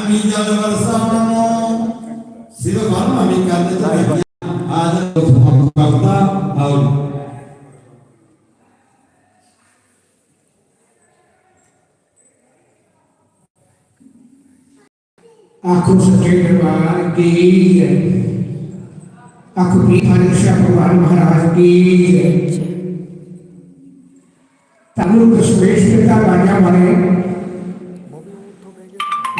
Bersama Sila malam kami kata tadi Ada fakta Haul आँखों आँखों की अनुषा भगवान महाराज की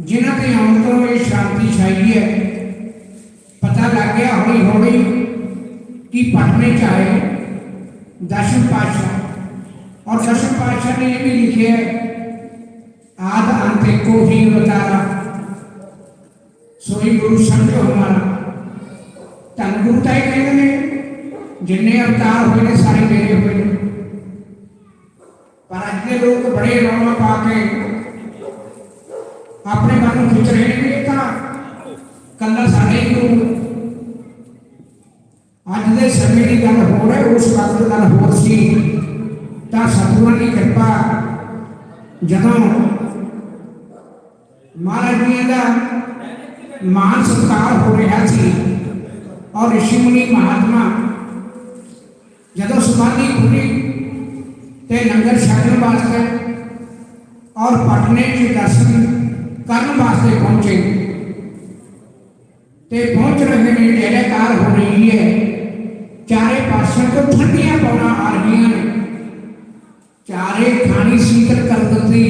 ਜਿਨ੍ਹਾਂ ਦੇ ਆਉਣ ਤੋਂ ਇਹ ਸ਼ਾਂਤੀ ਛਾਈ ਹੈ ਪਤਾ ਲੱਗ ਗਿਆ ਹੌਲੀ ਹੌਲੀ ਕਿ ਪਟਨੇ ਚ ਆਏ ਦਸ਼ਮ ਪਾਤਸ਼ਾਹ और दशम पातशाह ने ये भी लिखे है आद अंत को ही अवतारा सोई गुरु समझो हमारा धन गुरु ਤਾਂ ਇਹ ਕਹਿੰਦੇ ਨੇ ਜਿੰਨੇ ਅਵਤਾਰ ਹੋਏ ਨੇ ਸਾਰੇ ਮੇਰੇ ਹੋਏ ਨੇ ਪਰ ਅੱਜ ਦੇ ਲੋਕ ਬੜੇ ਰੌਲਾ ਪਾ ਕੇ ਆਪਣੇ ਮਨ ਨੂੰ ਖਿੱਚ ਰਹੇ ਨੇ ਕਿ ਇਹ ਤਾਂ ਕੱਲਾ ਸਾਡੇ ਹੀ ਗੁਰੂ ਅੱਜ ਦੇ ਸਮੇਂ ਦੀ ਗੱਲ ਹੋ ਹੈ ਉਸ ਵਕਤ ਗੱਲ ਹੋਰ ਸੀ ਤਾਂ ਸਤਿਗੁਰਾਂ ਦੀ ਕਿਰਪਾ ਜਦੋਂ ਮਹਾਰਾਜ ਜੀ ਦਾ ਮਾਨ ਸਤਕਾਰ ਹੋ ਰਿਹਾ ਸੀ ਔਰ ਰਿਸ਼ੀ ਮੁਨੀ ਮਹਾਤਮਾ ਜਦੋਂ ਸਮਾਧੀ ਖੁੱਲੀ ਤੇ ਲੰਗਰ ਛਕਣ ਵਾਸਤੇ ਔਰ ਪਟਨੇ ਚ ਦਰਸ਼ਨ ਕਰਨ ਵਾਸਤੇ ਪਹੁੰਚੇ ਤੇ ਪਹੁੰਚ ਰਹੇ ਨੇ ਜੈਕਾਰ ਹੋ ਰਹੀ ਹੈ ਚਾਰੇ ਪਾਸੇ ਤੋਂ ਠੰਡੀਆਂ ਪੌਣਾ ਆ ਰਹੀਆਂ ਨੇ ਚਾਰੇ ਖਾਣੀ ਸੀਤਲ ਕਰ ਦਿੱਤੀ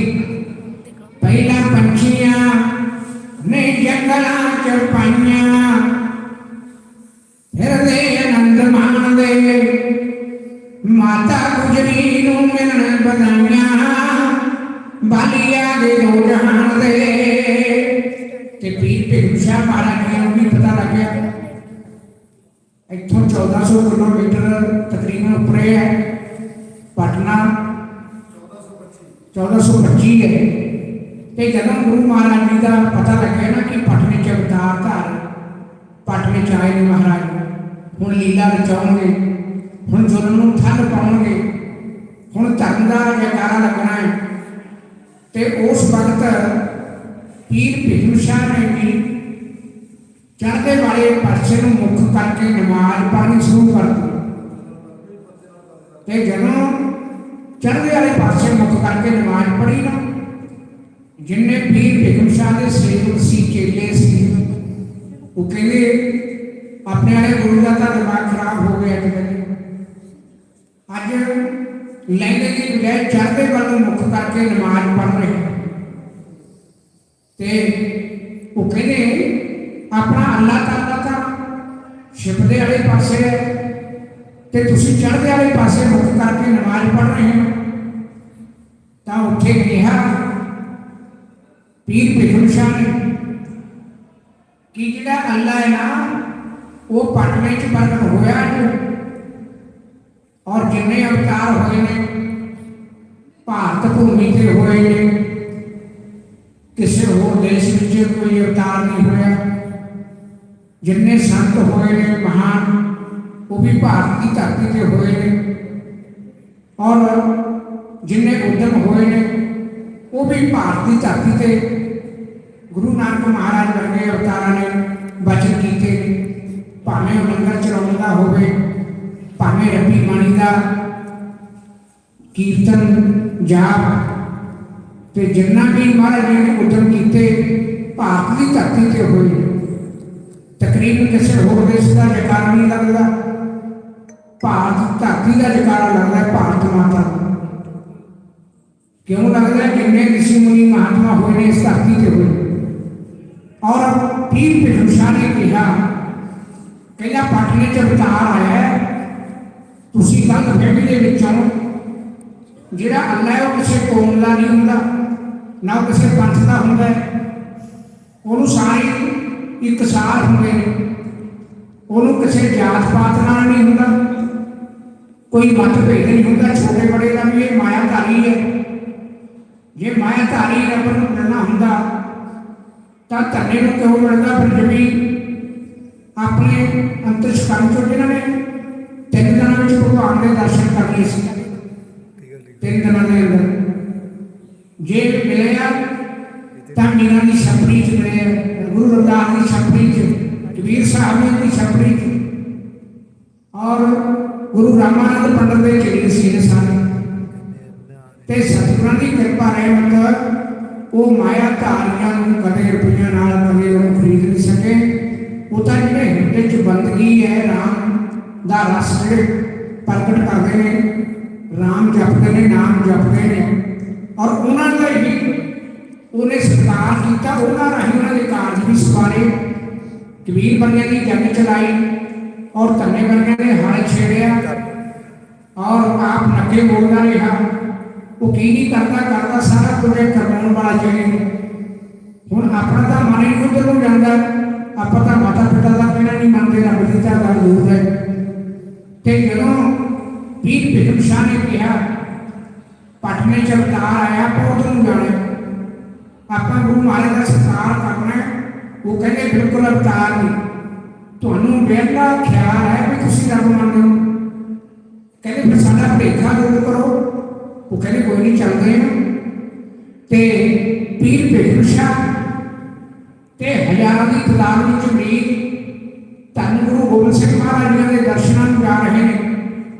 ਪਹਿਲਾਂ ਪੰਛੀਆਂ ਨੇ ਜੰਗਲਾਂ ਚ ਪਾਈਆਂ ਫਿਰਦੇ ਆਨੰਦ ਮਾਣਦੇ ਮਾਤਾ ਗੁਜਰੀ ਨੂੰ ਮਿਲਣ ਬਧਾਈਆਂ ਬਾਲੀਆਂ ਦੇ ਦੋ ਜਹਾਨ ਦੇ ਤੇ ਪੀਰ ਭੀਮਸ਼ਾ ਮਹਾਰਾਜ ਜੀ ਨੂੰ ਵੀ ਪਤਾ ਲੱਗਿਆ ਇੱਥੋਂ 1400 ਕਿਲੋਮੀਟਰ ਤਕਰੀਬਨ ਉੱਪਰੇ ਹੈ। ਪਟਨਾ। 1425 ਹੈ। ਤੇ ਜਦੋਂ ਗੁਰੂ ਮਹਾਰਾਜ ਜੀ ਦਾ ਪਤਾ ਲੱਗਿਆ ਨਾ ਕਿ ਪਟਨੇ ਚ ਅਵਤਾਰ ਧਾਰ, ਪਟਨੇ ਚ ਆਏ ਨੇ ਮਹਾਰਾਜ, ਹੁਣ ਲੀਲਾ ਰਚਾਉਣਗੇ, ਹੁਣ ਜ਼ੁਲਮ ਨੂੰ ਠੱਲ ਪਾਉਣਗੇ, ਹੁਣ ਧਰਮ ਦਾ ਜੈਕਾਰਾ ਲੱਗਣਾ ਹੈ। ਤੇ ਉਸ ਵਕਤ ਪੀਰ ਭੀਮ ਸ਼ਾਹ ਨੇ ਵੀ ਚੜ੍ਹਦੇ ਵਾਲੇ ਪਾਸੇ ਨੂੰ ਮੁੱਖ ਕਰਕੇ ਨਮਾਜ਼ ਪੜ੍ਹਨੀ ਸ਼ੁਰੂ ਕਰ ਦਿੱਤੀ ਤੇ ਜਦੋਂ ਚੜ੍ਹਦੇ ਵਾਲੇ ਪਾਸੇ ਮੁੱਖ ਕਰਕੇ ਨਮਾਜ਼ ਪੜ੍ਹੀ ਨਾ ਜਿੰਨੇ ਪੀਰ ਭੀਮ ਸ਼ਾਹ ਦੇ ਸੇਵਕ ਸੀ ਚੇਲੇ ਸੀ ਉਹ ਕਹਿੰਦੇ ਆਪਣੇ ਵਾਲੇ ਗੁਰੂ ਦਾ ਤਾਂ ਦਿਮਾਗ ਖਰਾਬ ਹੋ ਗਿਆ ਅੱਜ ਕੱਲ੍ਹ ਅੱਜ ਲਹਿੰਗੇ ਦੀ ਬਜਾਏ ਚੜ੍ਹਦੇ ਵੱਲ ਨੂੰ ਮੁੱਖ ਕਰਕੇ ਨਮਾਜ਼ ਪੜ੍ਹ ਰਹੇ ਹਨ। ਤੇ ਉਹ ਕਹਿੰਦੇ ਆਪਣਾ ਅੱਲਾਹ ਤਾਲਾ ਤਾਂ ਛਿਪਦੇ ਵਾਲੇ ਪਾਸੇ ਹੈ ਤੇ ਤੁਸੀਂ ਚੜ੍ਹਦੇ ਵਾਲੇ ਪਾਸੇ ਮੁੱਖ ਕਰਕੇ ਨਮਾਜ਼ ਪੜ੍ਹ ਰਹੇ ਹੋ ਤਾਂ ਉੱਥੇ ਕਿਹਾ ਪੀਰ ਬਿਕਰਮ ਸ਼ਾਹ ਨੇ ਕਿ ਜਿਹੜਾ ਅੱਲਾ ਹੈ ਨਾ ਉਹ ਪਟਨੇ ਚ ਪ੍ਰਗਟ ਹੋਇਆ ਹੈ ਔਰ ਜਿੰਨੇ ਅਵਤਾਰ ਹੋਏ ਨੇ, ਭਾਰਤ ਭੂਮੀ ਤੇ ਹੋਏ ਨੇ, ਕਿਸੇ ਹੋਰ ਦੇਸ਼ ਵਿੱਚ ਕੋਈ ਅਵਤਾਰ ਨਹੀਂ ਹੋਇਆ। ਜਿੰਨੇ ਸੰਤ ਹੋਏ ਨੇ, ਮਹਾਨ, ਉਹ ਵੀ ਭਾਰਤ ਦੀ ਧਰਤੀ ਤੇ ਹੋਏ ਨੇ। ਔਰ ਜਿੰਨੇ ਉਦਮ ਹੋਏ ਨੇ, ਉਹ ਵੀ ਭਾਰਤ ਦੀ ਧਰਤੀ ਤੇ। ਗੁਰੂ ਨਾਨਕ ਮਹਾਰਾਜ ਵਰਗੇ ਅਵਤਾਰਾਂ ਨੇ ਬਚਨ ਕੀਤੇ ਭਾਵੇਂ ਉਹ ਲੰਗਰ ਚਲਾਉਂਦਾ ਹੋਵੇ ਭਾਵੇਂ ਰੱਬੀ ਬਾਣੀ ਦਾ ਕੀਰਤਨ ਜਾਪ ਤੇ ਜਿੰਨਾ ਵੀ ਮਹਾਰਾਜ ਜੀ ਨੇ ਉਦਮ ਕੀਤੇ ਭਾਰਤ ਭਾਰਤ ਦੀ ਧਰਤੀ ਤੇ ਹੋਈ ਤਕਰੀਬਨ ਕਿਸੇ ਹੋਰ ਦੇਸ਼ ਦਾ ਜਕਾਰਾ ਨਹੀਂ ਲੱਗਦਾ ਭਾਰਤ ਦੀ ਧਰਤੀ ਦਾ ਜਕਾਰਾ ਲੱਗਦਾ ਹੈ ਭਾਰਤ ਮਾਤਾ ਦਾ ਕਿਉਂ ਲੱਗਦਾ ਹੈ ਜਿੰਨੇ ઋષਿ ਮੁਨੀ ਮਹਾਤਮਾ ਹੋਏ ਨੇ ਇਸ ਧਰਤੀ ਤੇ ਹੋਏ ਔਰ ਪੀਰ ਪਿਰਮਸ਼ਾ ਨੇ ਕਿਹਾ ਕਹਿੰਦਾ ਪਾਟਨੇ ਚ ਅਵਤਾਰ ਆਇਆ ਜਿਹੜਾ ਅੱਲਾ ਹੈ ਉਹ ਕਿਸੇ ਕੌਮ ਦਾ ਨਹੀਂ ਹੁੰਦਾ, ਨਾ ਉਹ ਕਿਸੇ ਪੰਥ ਦਾ ਹੁੰਦਾ ਉਹਨੂੰ ਸਾਰੇ ਇਕਸਾਰ ਹੁੰਦੇ ਨੇ। ਉਹਨੂੰ ਕਿਸੇ ਜਾਤ ਪਾਤ ਨਾਲ ਨਹੀਂ ਹੁੰਦਾ। ਕੋਈ ਮਤਭੇਦ ਨਹੀਂ ਹੁੰਦਾ। ਛੋਟੇ ਬੜੇ ਦਾ ਵੀ ਇਹ ਮਾਇਆਧਾਰੀ ਹੈ। ਜੇ ਮਾਇਆ ਧਾਰੀ ਰੱਬ ਨੂੰ ਮਿਲਣਾ ਹੁੰਦਾ, ਤਾਂ ਧਰਨੇ ਨੂੰ ਕਿਉਂ ਮਿਲਦਾ? ਫਿਰ ਜਮੀ ਆਪਣੇ ਅੰਤਰਿਸ਼ ਕੰਮ ਚੋਂ ਜਿਹਨਾਂ ਨੇ ਤਿੰਨ ਦਿਨਾਂ ਵਿੱਚ ਭਗਵਾਨ ਦੇ ਦਰਸ਼ਨ ਕਰਨੇ ਸੀ। ಗೆದ್ದಿದ್ರನ್ನ ಇವರು ಗೇಟ್ ಬೆಳೆಯ ತಮ್ಮಿನಲ್ಲಿ ಶಬರೀಜ್ ಬೆಳೆಯ गुरु रविदास की छपरी थी कबीर साहब की छपरी थी और गुरु रामानंद पंडित के कबीर सिंह साहब ते सतगुरां की कृपा रहमत वो माया धारियाँ कदे रुपया नाल कदे वो खरीद नहीं सके। वो च बंदगी है ਰਾਮ ਦਾ ਰਸ ਜਿਹੜੇ ਪ੍ਰਗਟ ਕਰਦੇ ਨੇ ਰਾਮ ਜਪਦੇ ਨੇ ਨਾਮ ਜਪਦੇ ਨੇ ਔਰ ਉਹਨਾਂ ਦਾ ਹੀ ਉਹਨੇ ਸਤਿਕਾਰ ਕੀਤਾ ਉਹਨਾਂ ਰਾਹੀਂ ਉਹਨਾਂ ਦੇ ਕਾਰਜ ਵੀ ਸਵਾਰੇ ਕਬੀਰ ਬੰਦੇ ਦੀ ਜੰਗ ਚਲਾਈ ਔਰ ਧੰਨੇ ਬੰਦੇ ਨੇ ਹਲ ਛੇੜਿਆ ਔਰ ਆਪ ਨੱਕੇ ਬੋਲਦਾ ਰਿਹਾ ਉਹ ਕੀ ਨਹੀਂ ਕਰਦਾ ਕਰਦਾ ਸਾਰਾ ਕੁਝ ਇਹ ਕਰਵਾਉਣ ਵਾਲਾ ਜਿਹੜੇ ਨੇ ਹੁਣ ਆਪਣਾ ਤਾਂ ਮਨ ਹੀ ਉਧਰ ਨੂੰ ਜਾਂਦਾ ਆਪਾਂ ਤਾਂ ਮਾਤਾ ਪਿਤਾ ਦਾ ਕਹਿਣਾ ਨਹੀਂ ਮੰਨਦੇ ਰੱਬ ਦੀ ਤਾਂ ਗੱਲ ਦੂਰ ਹੈ ਤੇ ਜਦੋਂ ਪੀਰ ਬਿਕਮ ਸ਼ਾਹ ਨੇ ਕਿਹਾ ਪਟਨੇ ਚ ਅਵਤਾਰ ਆਇਆ, ਬਹੁਤ ਨੂੰ ਜਾਣੇ ਆਪਾਂ ਗੁਰੂ ਮਹਾਰਾਜ ਦਾ ਸਤਿਕਾਰ ਕਰਨਾ ਉਹ ਕਹਿੰਦੇ, ਬਿਲਕੁਲ ਅਵਤਾਰ ਨਹੀਂ। ਤੁਹਾਨੂੰ ਬੇਲਾ ਖਿਆਲ ਹੈ ਵੀ ਤੁਸੀਂ ਰੱਬ ਮੰਨਦੇ ਹੋ। ਕਹਿੰਦੇ, ਫਿਰ ਸਾਡਾ ਭੇਖਾ ਦੂਰ ਕਰੋ। ਉਹ ਕਹਿੰਦੇ, ਕੋਈ ਨਹੀਂ, ਚੱਲਦੇ ਆ ਤੇ ਪੀਰ ਭੇਖਸ਼ਾ ਤੇ ਹਜ਼ਾਰਾਂ ਦੀ ਤਾਦਾਦ ਵਿੱਚ ਮਰੀਦ ਧੰਨ ਗੁਰੂ ਗੋਬਿੰਦ ਸਿੰਘ ਮਹਾਰਾਜ ਜੀ ਦੇ ਦਰਸ਼ਨਾਂ ਨੂੰ ਜਾ ਰਹੇ ਨੇ।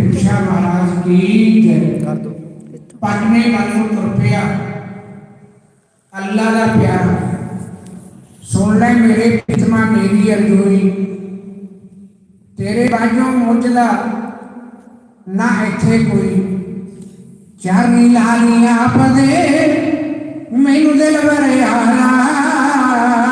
भिक्षा महाराज की जय। कर दो। पढ़ने वालों कृपया। अल्लाह का प्यार। सुन ले मेरे पितमा मेरी अरजोई। तेरे बाजों मुझला ना इथे कोई। चरनी लालिया पदे मैनू दिल भर हारा।